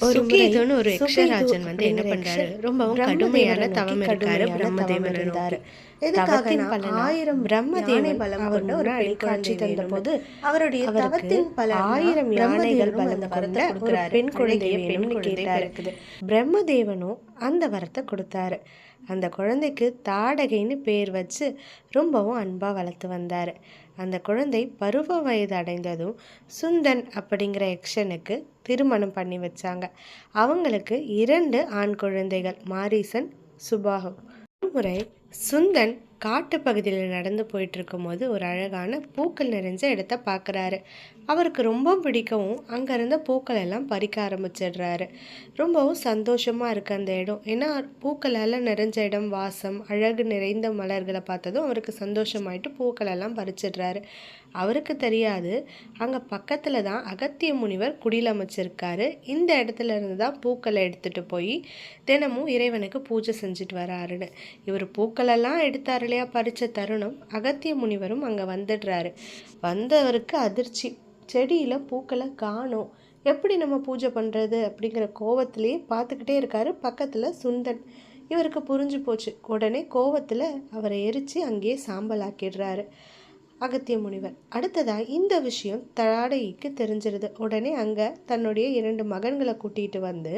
சுகேதுன்னு ஒரு யக்ஷராஜன் வந்து என்ன பண்றாரு ரொம்பவும் கடுமையான தவம் இருக்காரு பிரம்மதேவனை இருந்தாரு. பலனா ஆயிரம் பிரம்மதேவன் பலம் கொண்ட ஒரு பெண் காட்சி தந்த போது அவருடைய தவத்தின் பலனா ஆயிரம் யானைகள் பலம் கொண்ட ஒரு. பெண் குழந்தை வேணும்னு கேட்டாரு. பிரம்மதேவனும் அந்த வரத்தை கொடுத்தாரு. அந்த குழந்தைக்கு தாடகைன்னு பேர் வச்சு ரொம்பவும் அன்பா வளர்த்து வந்தாரு. அந்த குழந்தை பருவ வயது அடைந்ததும் சுந்தன் அப்படிங்கிற யக்ஷனுக்கு திருமணம் பண்ணி வச்சாங்க. அவங்களுக்கு இரண்டு ஆண் குழந்தைகள் மாரீசன் சுபாகம். முறை சுந்தன் காட்டு பகுதியில் நடந்து போயிட்டு இருக்கும்போது ஒரு அழகான பூக்கள் நிறைஞ்ச இடத்த பார்க்குறாரு. அவருக்கு ரொம்ப பிடிக்கவும் அங்கே இருந்த பூக்கள் எல்லாம் பறிக்க ஆரம்பிச்சிடுறாரு. ரொம்பவும் சந்தோஷமாக இருக்கு அந்த இடம். ஏன்னா பூக்களால் நிறைஞ்ச இடம் வாசம் அழகு நிறைந்த மலர்களை பார்த்ததும் அவருக்கு சந்தோஷமாயிட்டு பூக்கள் எல்லாம் பறிச்சிடுறாரு. அவருக்கு தெரியாது அங்கே பக்கத்தில் தான் அகத்திய முனிவர் குடியில் அமைச்சிருக்காரு. இந்த இடத்துல இருந்து தான் பூக்களை எடுத்துகிட்டு போய் தினமும் இறைவனுக்கு பூஜை செஞ்சுட்டு வராருன்னு. இவர் பூக்களெல்லாம் எடுத்தார் இல்லையா பறித்த தருணம் அகத்திய முனிவரும் அங்கே வந்துடுறாரு. வந்தவருக்கு அதிர்ச்சி. செடியில் பூக்களை காணோம். எப்படி நம்ம பூஜை பண்ணுறது அப்படிங்கிற கோவத்திலேயே பார்த்துக்கிட்டே இருக்காரு பக்கத்தில் சுந்தன். இவருக்கு புரிஞ்சு போச்சு. உடனே கோவத்தில் அவரை எரித்து அங்கேயே சாம்பல் ஆக்கிடுறாரு அகத்திய முனிவர். அடுத்ததாக இந்த விஷயம் தடாடகிக்கு தெரிஞ்சிருது. உடனே அங்கே தன்னுடைய இரண்டு மகன்களை கூட்டிகிட்டு வந்து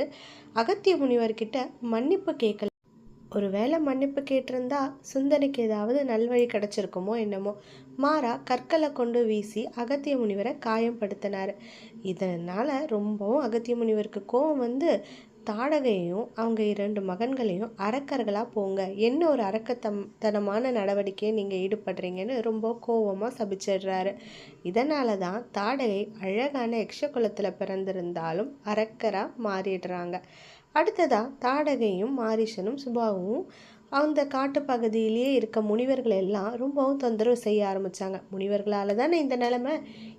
அகத்திய முனிவர்கிட்ட மன்னிப்பு கேட்கல ஒருவேளை மன்னிப்பு கேட்டிருந்தா சுந்தனுக்கு ஏதாவது நல்வழி கிடச்சிருக்குமோ என்னமோ. மாறா கற்களை கொண்டு வீசி அகத்திய முனிவரை காயப்படுத்தினார் இதனால் ரொம்பவும் அகத்திய முனிவருக்கு கோவம் வந்து தாடகையையும் அவங்க இரண்டு மகன்களையும் அரக்கர்களாக போங்க. என்ன ஒரு அறக்கத்தம் தனமான நடவடிக்கையை நீங்கள் ஈடுபடுறீங்கன்னு ரொம்ப கோவமாக சபிச்சிடுறாரு. இதனால தான் தாடகை அழகான யக்ஷகுலத்தில் பிறந்திருந்தாலும் அரக்கராக மாறிடுறாங்க. அடுத்ததாக தாடகையும் மாரிஷனும் சுபாவும் அந்த காட்டுப்பகுதியிலேயே இருக்க முனிவர்கள் எல்லாம் ரொம்பவும் தொந்தரவு செய்ய ஆரம்பித்தாங்க முனிவர்களால் தானே இந்த நிலமை?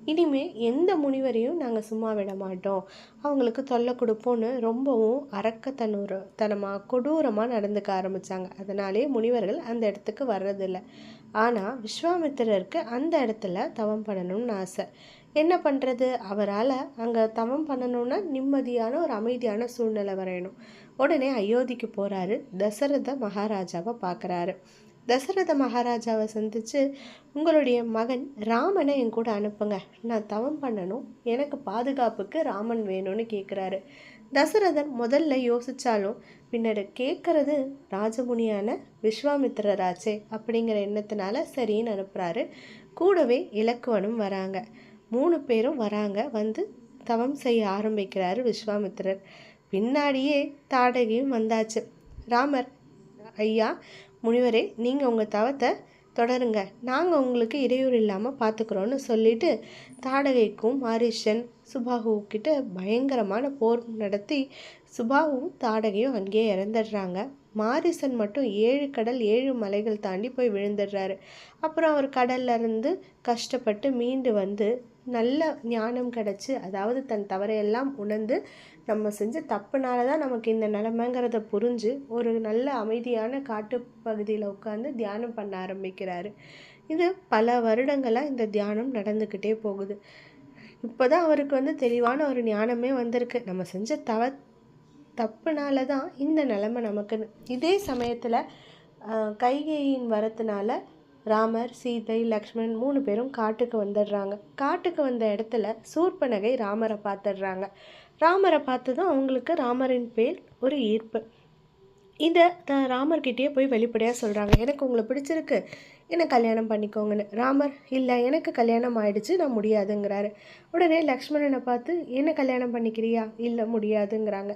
இனிமேல் எந்த முனிவரையும் நாங்கள் சும்மா விட மாட்டோம். அவங்களுக்கு தொல்லை கொடுப்போன்னு ரொம்பவும் அரக்கத்தனூர தனமாக கொடூரமாக நடந்துக்க ஆரம்பித்தாங்க அதனாலே முனிவர்கள் அந்த இடத்துக்கு வர்றதில்லை. ஆனால் விஸ்வாமித்திரருக்கு அந்த இடத்துல தவம் பண்ணணும்னு ஆசை. என்ன பண்ணுறது அவரால் அங்கே தவம் பண்ணணும்னா நிம்மதியான ஒரு அமைதியான சூழ்நிலை வரையணும். உடனே அயோத்திக்கு போகிறாரு தசரத மகாராஜாவை பார்க்குறாரு. தசரத மகாராஜாவை சந்தித்து உங்களுடைய மகன் ராமனை என் கூட அனுப்புங்க. நான் தவம் பண்ணணும். எனக்கு பாதுகாப்புக்கு ராமன் வேணும்னு கேட்குறாரு தசரதன் முதல்ல யோசித்தாலும் பின்னாடி கேட்குறது ராஜமுனியான விஸ்வாமித்திரராச்சே அப்படிங்கிற எண்ணத்தினால சரின்னு அனுப்புகிறாரு கூடவே இலக்குவனும் வராங்க. மூணு பேரும் வராங்க. வந்து தவம் செய்ய ஆரம்பிக்கிறாரு விஸ்வாமித்திரர். பின்னாடியே தாடகையும் வந்தாச்சு. ராமர் ஐயா முனிவரே நீங்கள் உங்கள் தவத்தை தொடருங்க. நாங்கள் உங்களுக்கு இடையூறு இல்லாமல் பார்த்துக்குறோன்னு சொல்லிட்டு தாடகைக்கும் மாரிஷன் சுபாகுக்கிட்ட பயங்கரமான போர் நடத்தி சுபாவும் தாடகையும் அங்கேயே இறந்துடுறாங்க. மாரிசன் மட்டும் ஏழு கடல் ஏழு மலைகள் தாண்டி போய் விழுந்துடுறாரு. அப்புறம் அவர் கடல்ல இருந்து கஷ்டப்பட்டு மீண்டு வந்து நல்ல ஞானம் கிடச்சி அதாவது தன் தவறையெல்லாம் உணர்ந்து நம்ம செஞ்ச தப்புனால தான் நமக்கு இந்த நிலமைங்கிறத புரிஞ்சு ஒரு நல்ல அமைதியான காட்டுப்பகுதியில் உட்காந்து தியானம் பண்ண ஆரம்பிக்கிறாரு. இது பல வருடங்களாக இந்த தியானம் நடந்துக்கிட்டே போகுது. இப்போ தான் அவருக்கு வந்து தெளிவான ஒரு ஞானமே வந்திருக்கு. நம்ம செஞ்ச தவ தப்புனால தான் இந்த நிலமை நமக்குன்னு. இதே சமயத்தில் கைகேயின் வரத்துனால ராமர் சீதை லக்ஷ்மண் மூணு பேரும் காட்டுக்கு வந்துடுறாங்க. காட்டுக்கு வந்த இடத்துல சூர்பனகை ராமரை பார்த்துடுறாங்க. ராமரை பார்த்ததும் அவங்களுக்கு ராமரின் பேர் ஒரு ஈர்ப்பு. இதை த ராமர்கிட்டயே போய் வெளிப்படையாக சொல்கிறாங்க எனக்கு உங்களை பிடிச்சிருக்கு. என்னை கல்யாணம் பண்ணிக்கோங்கன்னு. ராமர் இல்லை எனக்கு கல்யாணம் ஆயிடுச்சு. நான் முடியாதுங்கிறாரு. உடனே லக்ஷ்மணனை பார்த்து என்ன கல்யாணம் பண்ணிக்கிறியா? இல்லை முடியாதுங்கிறாங்க.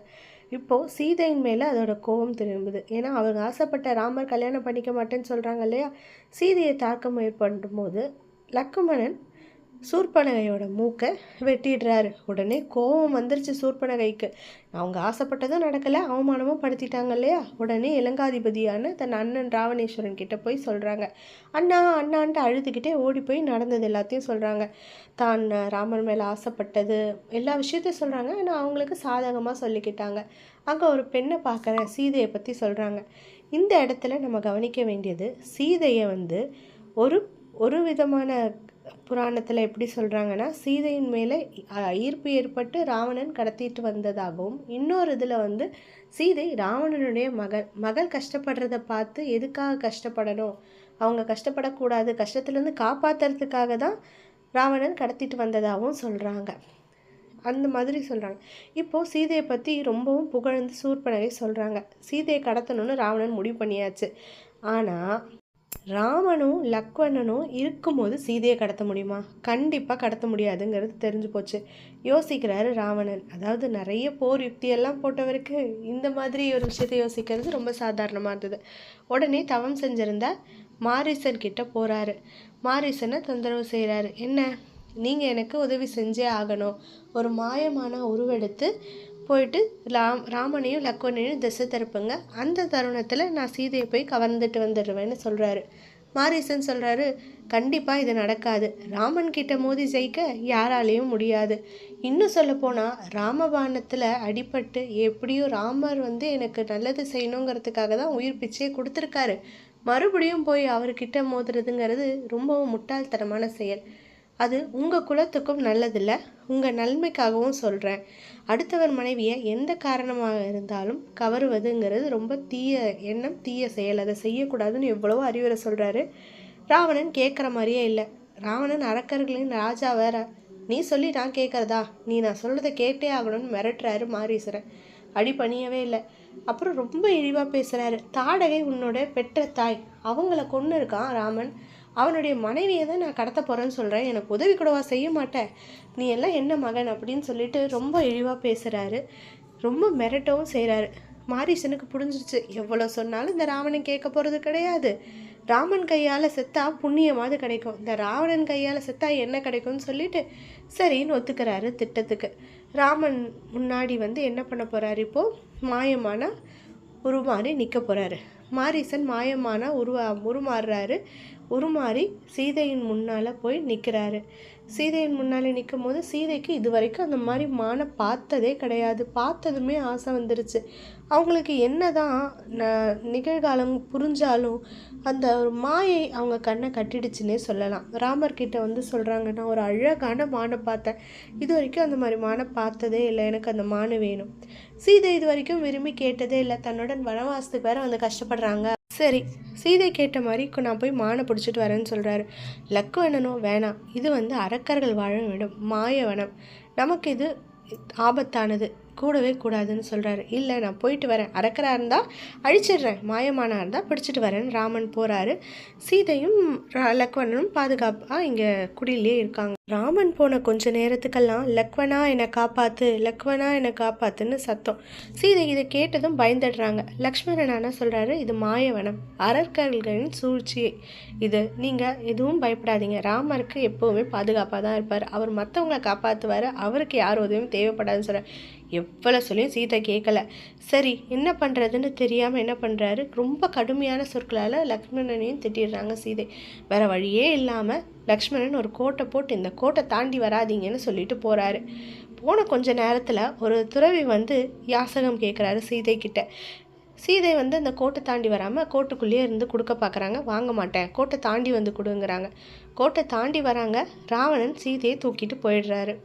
இப்போது சீதையின் மேலே அதோட கோபம் திரும்புது. ஏன்னா அவங்க ஆசைப்பட்ட ராமர் கல்யாணம் பண்ணிக்க மாட்டேன்னு சொல்கிறாங்க இல்லையா? சீதையை தாக்க முயற்படும் போது லக்குமணன் சூர்பனகையோட மூக்கை வெட்டிடுறாரு. உடனே கோபம் வந்துருச்சு சூர்பனகைக்கு. அவங்க ஆசைப்பட்டதும் நடக்கலை அவமானமும் படுத்திட்டாங்க இல்லையா? உடனே இலங்காதிபதியான தன் அண்ணன் ராவணேஸ்வரன் கிட்ட போய் சொல்கிறாங்க அண்ணா அண்ணான்ட்டு அழுதுகிட்டே ஓடி போய் நடந்தது எல்லாத்தையும் சொல்கிறாங்க தான் ராமர் மேலே ஆசைப்பட்டது எல்லா விஷயத்தையும் சொல்கிறாங்க ஆனால் அவங்களுக்கு சாதகமாக சொல்லிக்கிட்டாங்க. அங்கே ஒரு பெண்ணை பார்க்குறேன் சீதையை பற்றி சொல்கிறாங்க இந்த இடத்துல நம்ம கவனிக்க வேண்டியது சீதையை வந்து ஒரு ஒரு விதமான புராணத்தில் எப்படி சொல்கிறாங்கன்னா சீதையின் மேலே ஈர்ப்பு ஏற்பட்டு ராவணன் கடத்திட்டு வந்ததாகவும் இன்னொரு இதில் வந்து சீதை ராவணனுடைய மகள் மகள் கஷ்டப்படுறத பார்த்து எதுக்காக கஷ்டப்படணும்? அவங்க கஷ்டப்படக்கூடாது கஷ்டத்துலேருந்து காப்பாற்றுறதுக்காக தான் ராவணன் கடத்திட்டு வந்ததாகவும் சொல்கிறாங்க அந்த மாதிரி சொல்கிறாங்க இப்போது சீதையை பற்றி ரொம்பவும் புகழ்ந்து சூர்பனகை சொல்கிறாங்க சீதையை கடத்தணும்னு ராவணன் முடிவு பண்ணியாச்சு. ஆனால் ராமனும் லக்வணனும் இருக்கும்போது சீதையை கடத்த முடியுமா? கண்டிப்பாக கடத்த முடியாதுங்கிறது தெரிஞ்சு போச்சு. யோசிக்கிறாரு ராவணன். அதாவது நிறைய போர் யுக்தியெல்லாம் போட்டவருக்கு இந்த மாதிரி ஒரு விஷயத்தை யோசிக்கிறது ரொம்ப சாதாரணமாக இருந்தது. உடனே தவம் செஞ்சிருந்த மாரிசன் கிட்ட போகிறாரு மாரிசனை தொந்தரவு செய்கிறாரு என்ன? நீங்கள் எனக்கு உதவி செஞ்சே ஆகணும். ஒரு மாயமான உருவெடுத்து போயிட்டு ராம் ராமனையும் லக்குவனையும் திசை திருப்புங்க. அந்த தருணத்தில் நான் சீதையை போய் கவர்ந்துட்டு வந்துடுவேன்னு சொல்கிறாரு மாரிசன் சொல்கிறாரு கண்டிப்பாக இது நடக்காது. ராமன் கிட்ட மோதி ஜெயிக்க யாராலேயும் முடியாது. இன்னும் சொல்லப்போனால் ராமபானத்தில் அடிபட்டு எப்படியோ ராமர் வந்து எனக்கு நல்லது செய்யணுங்கிறதுக்காக தான் உயிர் பிச்சையே கொடுத்துருக்காரு. மறுபடியும் போய் அவர்கிட்ட மோதுறதுங்கிறது ரொம்பவும் முட்டாள்தனமான செயல். அது உங்கள் குலத்துக்கும் நல்லதில்லை. உங்கள் நன்மைக்காகவும் சொல்கிறேன் அடுத்தவர் மனைவியை எந்த காரணமாக இருந்தாலும் கவருவதுங்கிறது ரொம்ப தீய எண்ணம் தீய செயல். அதை செய்யக்கூடாதுன்னு எவ்வளவோ அறிவுரை சொல்கிறாரு ராவணன் கேட்குற மாதிரியே இல்லை. ராவணன் அரக்கர்களின் ராஜா வேற. நீ சொல்லி நான் கேட்குறதா நீ நான் சொல்கிறத கேட்டே ஆகணும்னு மிரட்டுறாரு மாரீஸ்வரன் அடி பணியவே இல்லை. அப்புறம் ரொம்ப இழிவாக பேசுகிறாரு தாடகை உன்னோட பெற்ற தாய். அவங்கள கொன்று இருக்கான் ராமன். அவனுடைய மனைவியை தான் நான் கடத்த போகிறேன்னு சொல்கிறேன் எனக்கு உதவி கூடவா செய்ய மாட்டேன். நீ எல்லாம் என்ன மகன் அப்படின்னு சொல்லிட்டு ரொம்ப இழிவாக பேசுகிறாரு ரொம்ப மிரட்டவும் செய்கிறாரு மாரீசனுக்கு புரிஞ்சிருச்சு. எவ்வளோ சொன்னாலும் இந்த ராவணன் கேட்க போகிறது கிடையாது. ராமன் கையால் செத்தா புண்ணியமாவது கிடைக்கும். இந்த ராவணன் கையால் செத்தா என்ன கிடைக்கும்னு சொல்லிட்டு சரின்னு ஒத்துக்கிறாரு திட்டத்துக்கு. ராமன் முன்னாடி வந்து என்ன பண்ண போகிறாரு இப்போது மாயமான உருமாறி நிற்க போகிறாரு மாரீசன் மாயமான உருவா உருமாறுறாரு. உருமாறி சீதையின் முன்னால் போய் நிற்கிறாரு சீதையின் முன்னால் நிற்கும் போது சீதைக்கு இது வரைக்கும் அந்த மாதிரி மானை பார்த்ததே கிடையாது. பார்த்ததுமே ஆசை வந்துருச்சு. அவங்களுக்கு என்ன தான் நிகழ்காலம் புரிஞ்சாலும் அந்த ஒரு மாயை அவங்க கண்ணை கட்டிடுச்சுன்னே சொல்லலாம். ராமர்கிட்ட வந்து சொல்கிறாங்க நான் ஒரு அழகான மானை பார்த்தேன். இது வரைக்கும் அந்த மாதிரி மானை பார்த்ததே இல்லை. எனக்கு அந்த மானு வேணும். சீதை இது வரைக்கும் விரும்பி கேட்டதே இல்லை. தன்னுடன் வனவாசத்துக்கு வேற வந்து கஷ்டப்படுறாங்க. சரி சீதை கேட்ட மாதிரி நான் போய் மானை பிடிச்சிட்டு வரேன்னு சொல்கிறாரு லக்கு வேணனோ வேணாம் இது வந்து அரக்கர்கள் வாழ மாய மாயவனம். நமக்கு இது ஆபத்தானது. கூடவே கூடாதுன்னு சொல்கிறாரு இல்லை நான் போயிட்டு வரேன். அறக்கராக இருந்தால் அழிச்சிடுறேன். மாயமானா இருந்தால் பிடிச்சிட்டு வரேன் ராமன் போகிறாரு சீதையும் லக்வனும் பாதுகாப்பாக இங்கே குடியிலே இருக்காங்க. ராமன் போன கொஞ்ச நேரத்துக்கெல்லாம் லக்வனா என்னை காப்பாற்று லக்வனா என்னை காப்பாத்துன்னு சத்தம். சீதை இதை கேட்டதும் பயந்துடுறாங்க. லக்ஷ்மணன் ஆனால் சொல்கிறாரு இது மாயவனம். அரக்கர்களின் சூழ்ச்சி இது நீங்கள் எதுவும் பயப்படாதீங்க. ராமருக்கு எப்போவுமே பாதுகாப்பாக தான் இருப்பார். அவர் மற்றவங்களை காப்பாற்றுவார் அவருக்கு யார் உதவியும் தேவைப்படாதுன்னு சொல்கிறார் எவ்வளோ சொல்லியும் சீதை கேட்கல சரி என்ன பண்ணுறதுன்னு தெரியாமல் என்ன பண்ணுறாரு ரொம்ப கடுமையான சொற்களால் லக்ஷ்மணனையும் திட்டிடுறாங்க சீதை. வேறு வழியே இல்லாமல் லக்ஷ்மணன் ஒரு கோட்டை போட்டு இந்த கோட்டை தாண்டி வராதிங்கன்னு சொல்லிட்டு போகிறாரு போன கொஞ்ச நேரத்தில் ஒரு துறவி வந்து யாசகம் கேட்குறாரு சீதை கிட்ட. சீதை வந்து அந்த கோட்டை தாண்டி வராமல் கோட்டுக்குள்ளேயே இருந்து கொடுக்க பார்க்குறாங்க வாங்க மாட்டேன். கோட்டை தாண்டி வந்து கொடுங்கிறாங்க. கோட்டை தாண்டி வராங்க. ராவணன் சீதையை தூக்கிட்டு போயிடுறாரு.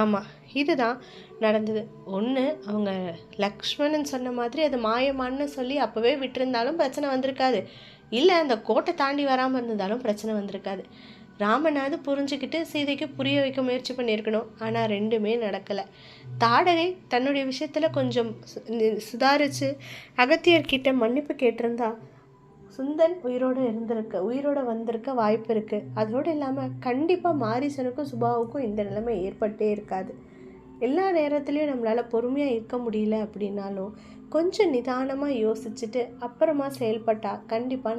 ஆமாம் இதுதான் நடந்தது. ஒன்று அவங்க லக்ஷ்மணன் சொன்ன மாதிரி அது மாயமான்னு சொல்லி அப்போவே விட்டுருந்தாலும் பிரச்சனை வந்திருக்காது. இல்லை அந்த கோட்டை தாண்டி வராமல் இருந்தாலும் பிரச்சனை வந்திருக்காது. ராமனாவது புரிஞ்சுக்கிட்டு சீதைக்கு புரிய வைக்க முயற்சி பண்ணியிருக்கணும். ஆனால் ரெண்டுமே நடக்கலை. தாடகை தன்னுடைய விஷயத்தில் கொஞ்சம் சுதாரித்து அகத்தியர்கிட்ட மன்னிப்பு கேட்டிருந்தா சுந்தன் உயிரோடு இருந்திருக்க உயிரோடு வந்திருக்க வாய்ப்பு இருக்குது அதோடு இல்லாமல் கண்டிப்பாக மாரிசனுக்கும் சுபாவுக்கும் இந்த நிலைமை ஏற்பட்டே இருக்காது. எல்லா நேரத்துலையும் நம்மளால் பொறுமையாக இருக்க முடியல அப்படின்னாலும் கொஞ்சம் நிதானமாக யோசிச்சுட்டு அப்புறமா செயல்பட்டால் கண்டிப்பாக